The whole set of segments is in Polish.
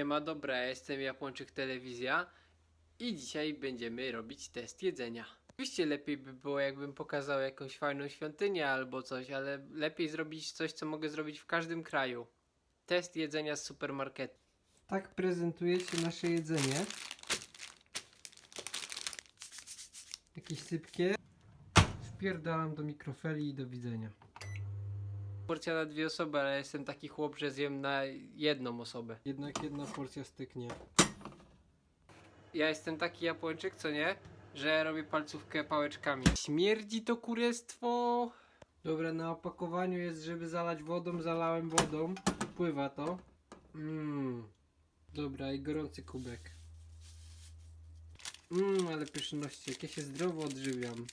Siema, dobra, ja jestem Japończyk Telewizja i dzisiaj będziemy robić test jedzenia. Oczywiście lepiej by było, jakbym pokazał jakąś fajną świątynię albo coś, ale lepiej zrobić coś, co mogę zrobić w każdym kraju. Test jedzenia z supermarketu. Tak prezentuje się nasze jedzenie. Jakieś sypkie. Wpierdalam do mikrofeli i do widzenia. Porcja na dwie osoby, ale jestem taki chłop, że zjem na jedną osobę. Jednak jedna porcja styknie. Ja jestem taki Japończyk, co nie? Że robię palcówkę pałeczkami. Śmierdzi to kurestwo! Dobra, na opakowaniu jest, żeby zalać wodą, zalałem wodą. Pływa to. Mmm. Dobra, i gorący kubek. Mmm, ale pyszności, jak ja się zdrowo odżywiam.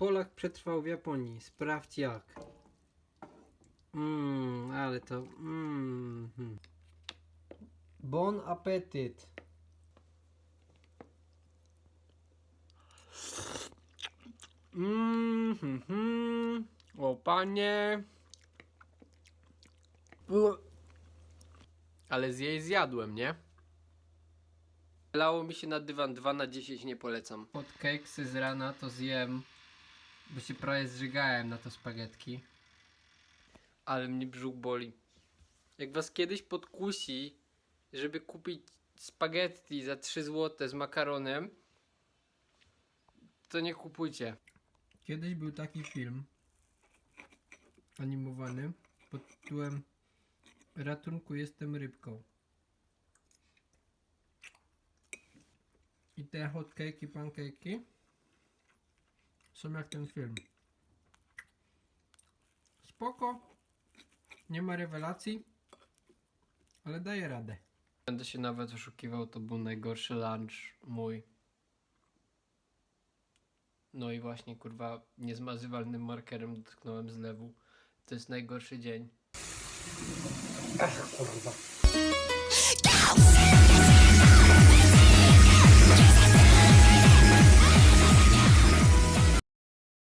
Polak przetrwał w Japonii. Sprawdź jak. Mmm, ale to. Mmm. hmm. Bon appetit. Mmm, hmm, hmm. O panie. Ale zjeść zjadłem, nie? Lało mi się na dywan 2 na 10 nie polecam. Pod keksy z rana to zjem, bo się prawie zżygałem na to spaghetti. Ale mnie brzuch boli. Jak was kiedyś podkusi, żeby kupić spaghetti za 3 zł z makaronem, to nie kupujcie. Kiedyś był taki film animowany pod tytułem Ratunku jestem rybką. I te hotcakey, pankejki są jak ten film. Spoko. Nie ma rewelacji, ale daje radę. Będę się nawet oszukiwał, to był najgorszy lunch mój. No i właśnie, kurwa, niezmazywalnym markerem dotknąłem zlewu. To jest najgorszy dzień. Ach, kurwa.